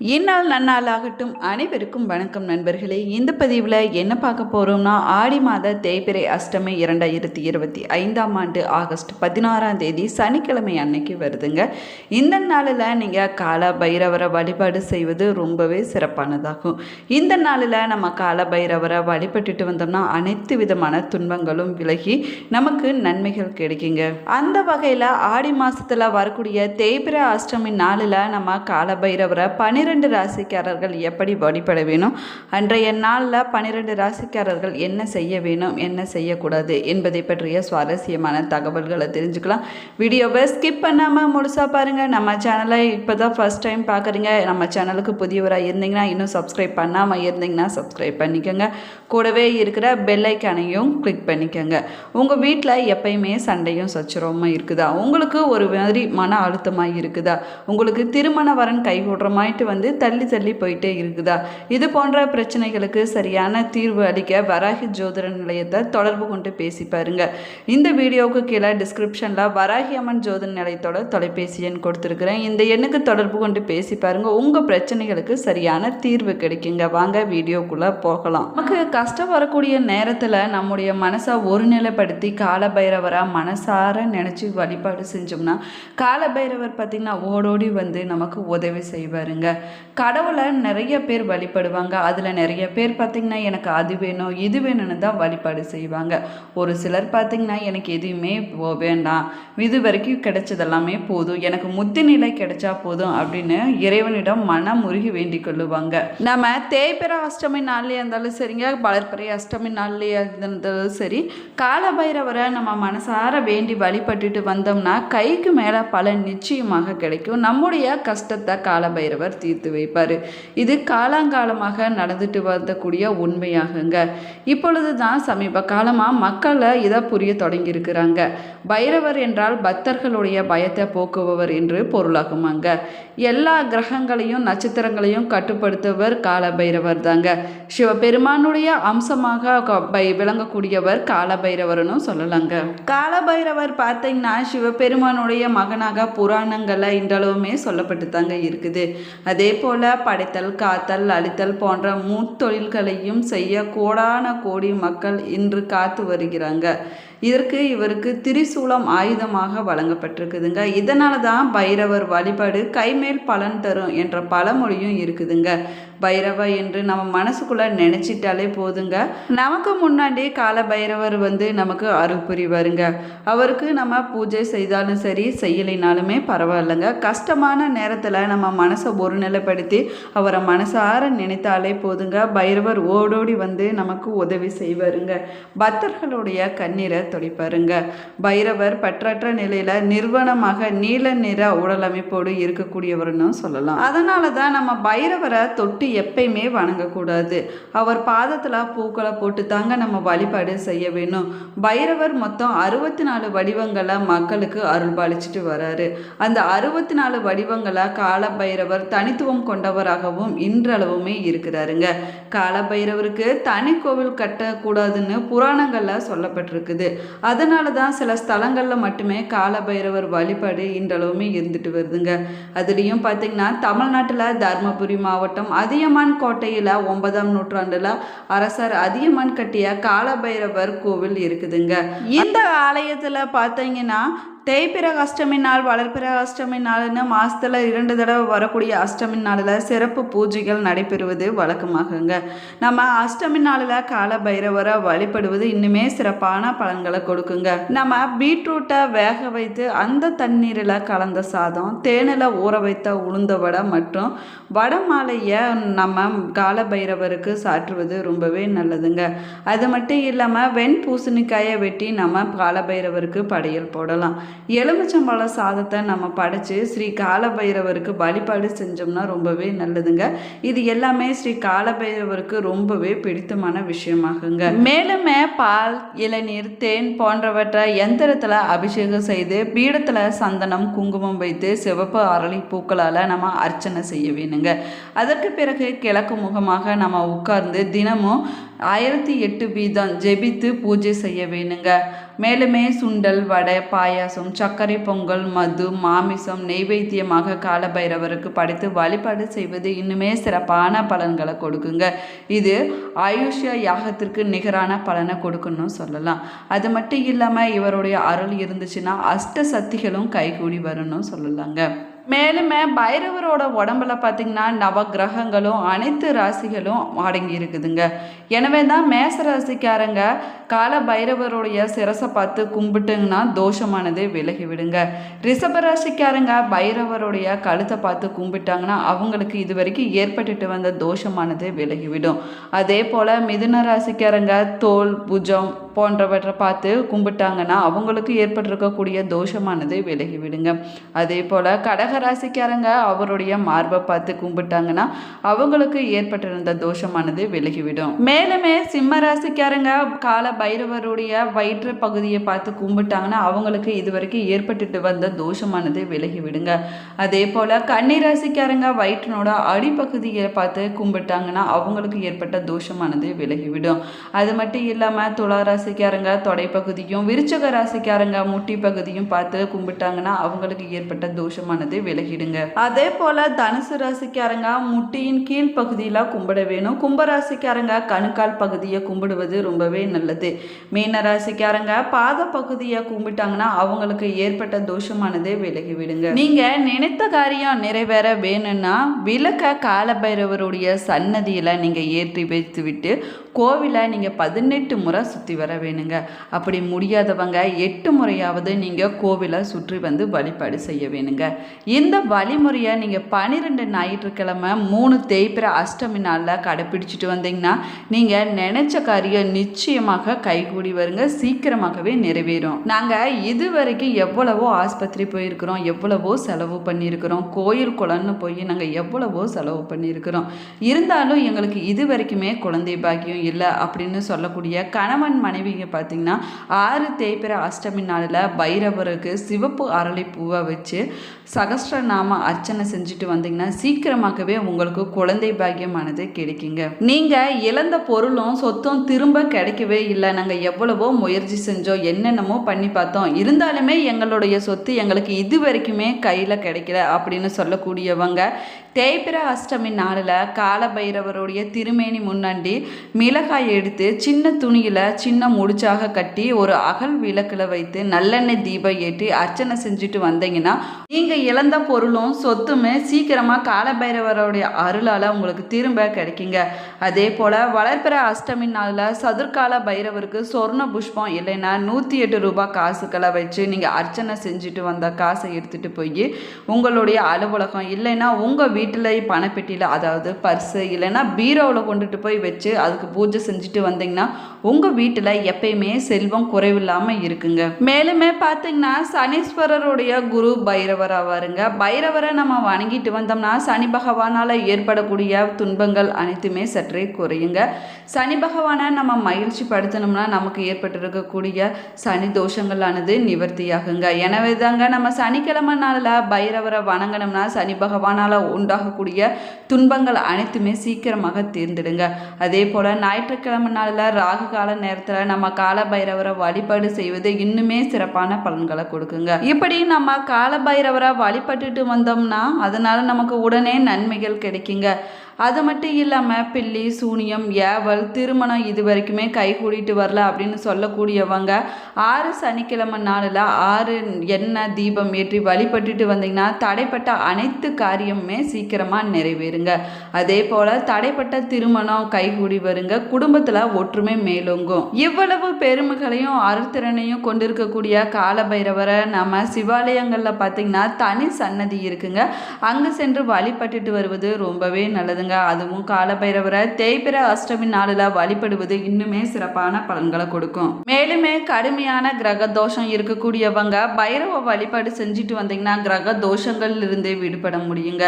இந்நாள் நன்னாளாகட்டும். அனைவருக்கும் வணக்கம் நண்பர்களே. இந்த பதிவில் என்ன பார்க்க போகிறோம்னா ஆடி மாத தேய்பிறை அஷ்டமி இரண்டாயிரத்தி இருபத்தி ஐந்தாம் ஆண்டு ஆகஸ்ட் பதினாறாம் தேதி சனிக்கிழமை அன்னைக்கு வருதுங்க. இந்த நாளில் நீங்கள் கால பைரவரை வழிபாடு செய்வது ரொம்பவே சிறப்பானதாகும். இந்த நாளில் நம்ம கால பைரவரை வழிபட்டுட்டு வந்தோம்னா அனைத்து விதமான துன்பங்களும் விலகி நமக்கு நன்மைகள் கிடைக்குங்க. அந்த வகையில் ஆடி மாதத்தில் வரக்கூடிய தேய்பிரை அஷ்டமி நாளில் நம்ம கால பைரவரை பன்னிரெண்டு ராசிக்காரர்கள் எப்படி வழிபட வேணும்? அன்றைய நாளில் பன்னிரெண்டு ராசிக்காரர்கள் என்ன செய்ய வேணும் என்ன செய்யக்கூடாது என்பதை பற்றிய சுவாரஸ்யமான தகவல்களை தெரிஞ்சுக்கலாம். வீடியோவை ஸ்கிப் பண்ணாமல் முழுசாக பாருங்கள் நம்ம சேனலை இப்போ தான் ஃபஸ்ட் டைம் பார்க்குறீங்க நம்ம சேனலுக்கு புதியவராக இருந்தீங்கன்னா இன்னும் சப்ஸ்கிரைப் பண்ணாமல் இருந்தீங்கன்னா சப்ஸ்கிரைப் பண்ணிக்கோங்க. கூடவே இருக்கிற பெல்லைக்கானையும் கிளிக் பண்ணிக்கோங்க. உங்கள் வீட்டில் எப்பயுமே சண்டையும் சச்சரவும் இருக்குதா? உங்களுக்கு ஒரு மாதிரி மன அழுத்தமாக இருக்குதா? உங்களுக்கு திருமண வரன் கைகூடுற மாதிரி வந்து வந்து தள்ளி தள்ளி போயிட்டே இருக்குதா? இது போன்ற பிரச்சனைகளுக்கு சரியான தீர்வு அளிக்க வராகி ஜோதிட நிலையத்தை தொடர்பு கொண்டு பேசி பாருங்க. இந்த வீடியோவுக்கு கீழே டிஸ்கிரிப்ஷனில் வராகி அம்மன் ஜோதிட நிலையத்தோட தொலைபேசி எண் கொடுத்துருக்குறேன். இந்த எண்ணுக்கு தொடர்பு கொண்டு பேசி பாருங்க. உங்கள் பிரச்சனைகளுக்கு சரியான தீர்வு கிடைக்குங்க. வாங்க வீடியோக்குள்ளே போகலாம். நமக்கு கஷ்டம் வரக்கூடிய நேரத்தில் நம்முடைய மனசை ஒருநிலைப்படுத்தி காலபைரவராக மனசார நினச்சி வழிபாடு செஞ்சோம்னா காலபைரவர் பார்த்திங்கன்னா ஓடோடி வந்து நமக்கு உதவி செய்வாருங்க. கடவுளை நிறைய பேர் வழிபடுவாங்க. அதில் நிறைய பேர் பார்த்திங்கன்னா எனக்கு அது வேணும் இது வேணும்னு தான் வழிபாடு செய்வாங்க. ஒரு சிலர் பார்த்திங்கன்னா எனக்கு எதுவுமே வேண்டாம். இது வரைக்கும் கிடைச்சதெல்லாமே போதும். எனக்கு முத்தி நிலை கிடைச்சா போதும் அப்படின்னு இறைவனிடம் மனம் உருகி வேண்டிக் கொள்ளுவாங்க. நம்ம தேய்பிற அஷ்டமி நாள்லேயே இருந்தாலும் சரிங்க வளர்ப்பிறை அஷ்டமி நாள்லேயே இருந்தாலும் சரி காலபைரவரை நம்ம மனசார வேண்டி வழிபட்டுட்டு வந்தோம்னா கைக்கு மேலே பலன் நிச்சயமாக கிடைக்கும். நம்முடைய கஷ்டத்தை காலபைரவர் தீர்த்து வைப்பார். இது காலாங்காலமாக நடந்துட்டு வரக்கூடிய உண்மையாகுங்க. இப்பொழுது தான் சமீப காலமாக மக்களை இதை புரிய தொடங்கியிருக்கிறாங்க. பைரவர் என்றால் பக்தர்களுடைய பயத்தை போக்குபவர் என்று பொருளாகுமாங்க. எல்லா கிரகங்களையும் நட்சத்திரங்களையும் கட்டுப்படுத்துவர் காலபைரவர் தாங்க. சிவபெருமானுடைய அம்சமாக விளங்கக்கூடியவர் கால விளங்கக்கூடியவர் காலபைரவர்னு சொல்லலாங்க. காலபைரவர் பார்த்தீங்கன்னா சிவபெருமானுடைய மகனாக புராணங்களில் இன்றளவுமே சொல்லப்பட்டு தாங்க இருக்குது. அதே போல் படைத்தல் காத்தல் அழித்தல் போன்ற மூத்தொழில்களையும் செய்ய கோடான கோடி மக்கள் இன்று காத்து வருகிறாங்க. இதற்கு இவருக்கு திரிசூலம் ஆயுதமாக வழங்கப்பட்டிருக்குதுங்க. இதனால தான் பைரவர் வழிபாடு கைமேல் பலன் தரும் என்ற பழமொழியும் இருக்குதுங்க. பைரவ என்று நம்ம மனசுக்குள்ள நினைச்சிட்டாலே போதுங்க. நமக்கு முன்னாடி கால பைரவர் வந்து நமக்கு அருள் புரிவாருங்க. அவருக்கு நம்ம பூஜை செய்தாலும் சரி செய்யலைனாலுமே பரவாயில்லைங்க. கஷ்டமான நேரத்தில் நம்ம மனசை ஒருநிலைப்படுத்தி அவரை மனசார நினைத்தாலே போதுங்க. பைரவர் ஓடோடி வந்து நமக்கு உதவி செய்வாருங்க. பக்தர்களுடைய கண்ணீரை துடிப்பாருங்க. பைரவர் பற்றற்ற நிலையில நிர்வனமாக நீல நிற உடலமைப்போடு இருக்கக்கூடியவர்னு சொல்லலாம். அதனால தான் நம்ம பைரவரை தொட்டு எப்பயுமே வணங்கக்கூடாது. அவர் பாதத்தில் பூக்களை போட்டு தாங்க நம்ம வழிபாடு செய்ய வேணும். பைரவர் மொத்தம் அறுபத்தி நாலு வடிவங்களை மக்களுக்கு அருள்பாலிச்சிட்டு வராரு. அந்த அறுபத்தி நாலு வடிவங்களை கால பைரவர் தனித்துவம் கொண்டவராகவும் இன்றளவுமே இருக்கிறாருங்க. கால பைரவருக்கு தனி கோவில் கட்டக்கூடாதுன்னு புராணங்களில் சொல்லப்பட்டிருக்குது. அதனால தான் சில ஸ்தலங்களில் மட்டுமே கால பைரவர் வழிபாடு இன்றளவுமே இருந்துட்டு வருதுங்க. அதுலேயும் பார்த்தீங்கன்னா தமிழ்நாட்டில் தர்மபுரி மாவட்டம் அதியமான் கோட்டையில் ஒன்பதாம் நூற்றாண்டில் அரசர் அதியமான் கட்டிய காலபைரவர் கோவில் இருக்குதுங்க. இந்த ஆலயத்தில் பார்த்தீங்கன்னா தேய்பிற அஷ்டமி நாள் வளர்ப்பிற அஷ்டமி நாள்னு மாதத்தில் இரண்டு தடவை வரக்கூடிய அஷ்டமி நாளில் சிறப்பு பூஜைகள் நடைபெறுவது வழக்கமாகுங்க. நம்ம அஷ்டமி நாளில் கால பைரவரை வழிபடுவது இன்னுமே சிறப்பான பலன்கள் கொடுக்குங்க. நம்ம பீட்ரூட்டை வேக வைத்து அந்த தண்ணீரில் கலந்த சாதம் தேனில் ஊற வைத்த உளுந்த வடை மற்றும் வடை மாலையை நம்ம கால பைரவருக்கு சாற்றுவது ரொம்பவே நல்லதுங்க. அது மட்டும் இல்லாமல் வெண் பூசணிக்காயை வெட்டி நம்ம கால பைரவருக்கு படையல் போடலாம். எலுமிச்சம்பழ சாதத்தை நம்ம படைச்சு ஸ்ரீ காலபைரவருக்கு வழிபாடு செஞ்சோம்னா ரொம்பவே நல்லதுங்க. இது எல்லாமே ஸ்ரீ காலபைரவருக்கு ரொம்பவே பிடித்தமான விஷயமாகுங்க. மேலுமே பால் இளநீர் தேன் போன்றவற்றை எந்திரத்தில் அபிஷேகம் செய்து பீடத்தில் சந்தனம் குங்குமம் வைத்து சிவப்பு அரளி பூக்களால் நம்ம அர்ச்சனை செய்ய வேணுங்க. அதற்கு பிறகு கிழக்கு முகமாக நம்ம உட்கார்ந்து தினமும் ஆயிரத்தி எட்டு வீதம் ஜெபித்து பூஜை செய்ய வேணுங்க. மேலுமே சுண்டல் வடை பாயாசம் சர்க்கரை பொங்கல் மது மாமிசம் நெய்வேத்தியமாக காலபைரவருக்கு படைத்து வழிபாடு செய்வது இன்னுமே சிறப்பான பலன்களை கொடுக்குங்க. இது ஆயுஷ்ய யாகத்திற்கு நிகரான பலனை கொடுக்கணும்னு சொல்லலாம். அது மட்டும் இல்லாமல் இவருடைய அருள் இருந்துச்சுன்னா அஷ்ட சக்திகளும் கைகூடி வரணும்னு சொல்லலாங்க. மேலுமே பைரவரோட உடம்புல பார்த்தீங்கன்னா நவ கிரகங்களும் அனைத்து ராசிகளும் அடங்கி இருக்குதுங்க எனவே தான் மேச ராசிக்காரங்க கால பைரவருடைய சிரசை பார்த்து கும்பிட்டுங்கன்னா தோஷமானது விலகி விடுங்க. ரிஷபராசிக்காரங்க பைரவருடைய கழுத்தை பார்த்து கும்பிட்டாங்கன்னா அவங்களுக்கு இது வரைக்கும் ஏற்பட்டுட்டு வந்த தோஷமானது விலகிவிடும் அதே போல் மிதுன ராசிக்காரங்க தோல் புஜம் போன்றவற்றை பார்த்து கும்பிட்டாங்கன்னா அவங்களுக்கு ஏற்பட்டிருக்கக்கூடிய தோஷமானது விலகி விடுங்க. அதே போல் கடக ராசிக்காரங்க அவருடைய மார்பை பார்த்து கும்பிட்டாங்கன்னா அவங்களுக்கு ஏற்பட்டிருந்த தோஷமானது விலகிவிடும் மேலுமே சிம்ம ராசிக்காரங்க கால பைரவருடைய வயிற்று பகுதியை பார்த்து கும்பிட்டாங்கன்னா அவங்களுக்கு இது வரைக்கும் ஏற்பட்டுட்டு வந்த தோஷமானது விலகி விடுங்க. அதே போல் கண்ணீர் ராசிக்காரங்க வயிற்றினோட அடிப்பகுதியை பார்த்து கும்பிட்டாங்கன்னா அவங்களுக்கு ஏற்பட்ட தோஷமானது விலகிவிடும் அது மட்டும் இல்லாமல் துளா ராசிக்காரங்க தொடைப்பகுதியும் விருச்சக ராசிக்காரங்க முட்டி பகுதியும் பார்த்து கும்பிட்டாங்கன்னா அவங்களுக்கு ஏற்பட்ட தோஷமானது விலகிடுங்க அதே போல் தனுசு ராசிக்காரங்க முட்டியின் கீழ் பகுதியில் கும்பிட வேணும். கும்பராசிக்காரங்க கணுக்கால் பகுதியை கும்பிடுவது ரொம்பவே நல்லது. மீன ராசிக்காரங்க பாத பகுதியை கும்பிட்டாங்கன்னா அவங்களுக்கு ஏற்பட்ட தோஷமானதே விலகி விடுங்க. நீங்க நினைத்த காரியம் நிறைவேற வேணும்னா விளக்க காலபைரவருடைய சன்னதியில நீங்க ஏற்றி வைத்து விட்டு கோவிலை நீங்கள் பதினெட்டு முறை சுற்றி வர வேணுங்க. அப்படி முடியாதவங்க எட்டு முறையாவது நீங்கள் கோவிலை சுற்றி வந்து வழிபாடு செய்ய வேணுங்க. இந்த வழிமுறையை நீங்கள் பன்னிரெண்டு ஞாயிற்றுக்கிழமை மூணு தேய்பிற அஷ்டமி நாளில் கடைப்பிடிச்சிட்டு வந்தீங்கன்னா நீங்கள் நினச்ச காரியம் நிச்சயமாக கைகூடி வருங்க சீக்கிரமாகவே நிறைவேறும். நாங்கள் இது வரைக்கும் எவ்வளவோ ஆஸ்பத்திரி போயிருக்கிறோம் எவ்வளவோ செலவு பண்ணியிருக்கிறோம் கோயில் குளம்னு போய் நாங்கள் எவ்வளவோ செலவு பண்ணியிருக்கிறோம். இருந்தாலும் எங்களுக்கு இது வரைக்குமே குழந்தை பாக்கியம் இல்லை அப்படின்னு சொல்லக்கூடிய கணவன் மனைவிங்க பார்த்தீங்கன்னா ஆறு தேய்பிற அஷ்டமி நாளில் பைரவருக்கு சிவப்பு அரளி பூவை வச்சு சகஸ்ரநாம அர்ச்சனை செஞ்சுட்டு வந்தீங்கன்னா சீக்கிரமாகவே உங்களுக்கு குழந்தை பாக்கியமானது கிடைக்குங்க. நீங்கள் இழந்த பொருளும் சொத்தும் திரும்ப கிடைக்கவே இல்லை. நாங்கள் எவ்வளவோ முயற்சி செஞ்சோம் என்னென்னமோ பண்ணி பார்த்தோம். இருந்தாலுமே எங்களுடைய சொத்து எங்களுக்கு இது வரைக்குமே கையில் கிடைக்கல அப்படின்னு சொல்லக்கூடியவங்க தேய்பிர அஷ்டமி நாளில் காலபைரவருடைய திருமேனி முன்னாடி மிளகாய் எடுத்து சின்ன துணியில் சின்ன முடிச்சாக கட்டி ஒரு அகல் விளக்கில் வைத்து நல்லெண்ணெய் தீபம் ஏற்றி அர்ச்சனை செஞ்சுட்டு வந்தீங்கன்னா நீங்கள் இழந்த பொருளும் சொத்துமே சீக்கிரமாக காலபைரவருடைய அருளால் உங்களுக்கு திரும்ப கிடைக்குங்க. அதே போல் வளர்ப்பிற அஷ்டமி நாளில் சதுர்கால பைரவருக்கு சொர்ண புஷ்பம் இல்லைன்னா நூற்றி எட்டு ரூபாய் காசுக்களை வச்சு நீங்கள் அர்ச்சனை செஞ்சுட்டு வந்த காசை எடுத்துகிட்டு போய் உங்களுடைய அலுவலகம் இல்லைன்னா உங்கள் வீட்டில் பணப்பெட்டியில் அதாவது பர்ஸு இல்லைன்னா பீரோவில் கொண்டுட்டு போய் வச்சு அதுக்கு பூஜை செஞ்சுட்டு வந்தீங்கன்னா உங்கள் வீட்டில் எப்பயுமே செல்வம் குறைவில்லாமல் இருக்குங்க. மேலுமே பார்த்தீங்கன்னா சனீஸ்வரருடைய குரு பைரவர் ஆவாருங்க. பைரவரை நம்ம வணங்கிட்டு வந்தோம்னா சனி பகவானால் ஏற்படக்கூடிய துன்பங்கள் அனைத்துமே சற்றே குறையுங்க. சனி பகவானை நம்ம மகிழ்ச்சி படுத்தணும் படுத்தணும்னா நமக்கு ஏற்பட்டிருக்கக்கூடிய சனி தோஷங்களானது நிவர்த்தியாகுங்க. எனவே தாங்க நம்ம சனிக்கிழமை நாளில் பைரவரை வணங்கணும்னா சனி பகவானால் உண்டாகக்கூடிய துன்பங்கள் அனைத்துமே சீக்கிரமாக தீர்ந்துடுங்க. அதே போல் ஞாயிற்றுக்கிழமை நாளில் ராகு கால நேரத்தில் நம்ம கால பைரவரை வழிபாடு செய்வது இன்னுமே சிறப்பான பலன்களை கொடுக்குங்க. இப்படி நம்ம கால பைரவரை வழிபட்டுட்டு வந்தோம்னா அதனால நமக்கு உடனே நன்மைகள் கிடைக்குங்க. அது மட்டும் இல்லாமல் பில்லி சூனியம் ஏவல் திருமணம் இது வரைக்குமே கை கூடிட்டு வரல அப்படின்னு சொல்லக்கூடியவங்க ஆறு சனிக்கிழமை நாளில் ஆறு எண்ணெய் தீபம் ஏற்றி வழிபட்டுட்டு வந்தீங்கன்னா தடைப்பட்ட அனைத்து காரியமுமே சீக்கிரமாக நிறைவேறுங்க. அதே போல் தடைப்பட்ட திருமணம் கைகூடி வருங்க. குடும்பத்தில் ஒற்றுமை மேலோங்கும். இவ்வளவு பெருமைகளையும் அருத்திறனையும் கொண்டிருக்கக்கூடிய காலபைரவரை நம்ம சிவாலயங்களில் பார்த்தீங்கன்னா தனி சன்னதி இருக்குங்க. அங்கே சென்று வழிபட்டுட்டு வருவது ரொம்பவே நல்லதுங்க. அதுவும் காலபைரவரை தேய்பிற அஷ்டமி நாளில் வழிபடுவது இன்னுமே சிறப்பான பலன்களை கொடுக்கும். மேலுமே கடுமையான கிரக தோஷம் இருக்கக்கூடியவங்க பைரவ வழிபாடு செஞ்சுட்டு வந்தீங்கன்னா கிரக தோஷங்கள்ல இருந்தே விடுபட முடியுங்க.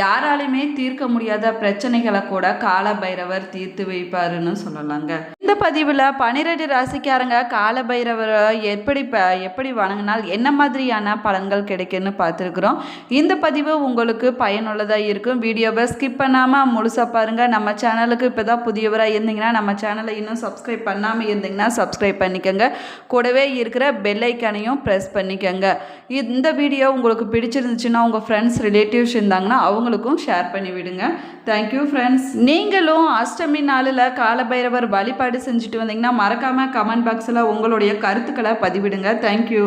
யாராலையுமே தீர்க்க முடியாத பிரச்சனைகளை கூட கால பைரவர் தீர்த்து வைப்பாருன்னு சொல்லலாங்க. இந்த பதிவில் பன்னிரெண்டு ராசிக்காரங்க காலபைரவரை எப்படி ப எப்படி வணங்கினால் என்ன மாதிரியான பலன்கள் கிடைக்குன்னு பார்த்துருக்குறோம். இந்த பதிவு உங்களுக்கு பயனுள்ளதாக இருக்கும். வீடியோவை ஸ்கிப் பண்ணாமல் முழுசாக பாருங்கள் நம்ம சேனலுக்கு இப்போ தான் புதியவராக இருந்தீங்கன்னா நம்ம சேனலை இன்னும் சப்ஸ்கிரைப் பண்ணாமல் இருந்தீங்கன்னா சப்ஸ்கிரைப் பண்ணிக்கோங்க. கூடவே இருக்கிற பெல்லைக்கனையும் ப்ரெஸ் பண்ணிக்கோங்க. இந்த வீடியோ உங்களுக்கு பிடிச்சிருந்துச்சுன்னா உங்கள் ஃப்ரெண்ட்ஸ் ரிலேட்டிவ்ஸ் இருந்தாங்கன்னா அவங்களுக்கும் ஷேர் பண்ணி விடுங்க தேங்க்யூ ஃப்ரெண்ட்ஸ் நீங்களும் அஷ்டமி நாளில் காலபைரவர் வழிபாடு செஞ்சுட்டு வந்தீங்கன்னா மறக்காமல் கமெண்ட் பாக்ஸில் உங்களுடைய கருத்துக்களை பதிவிடுங்க. தேங்க்யூ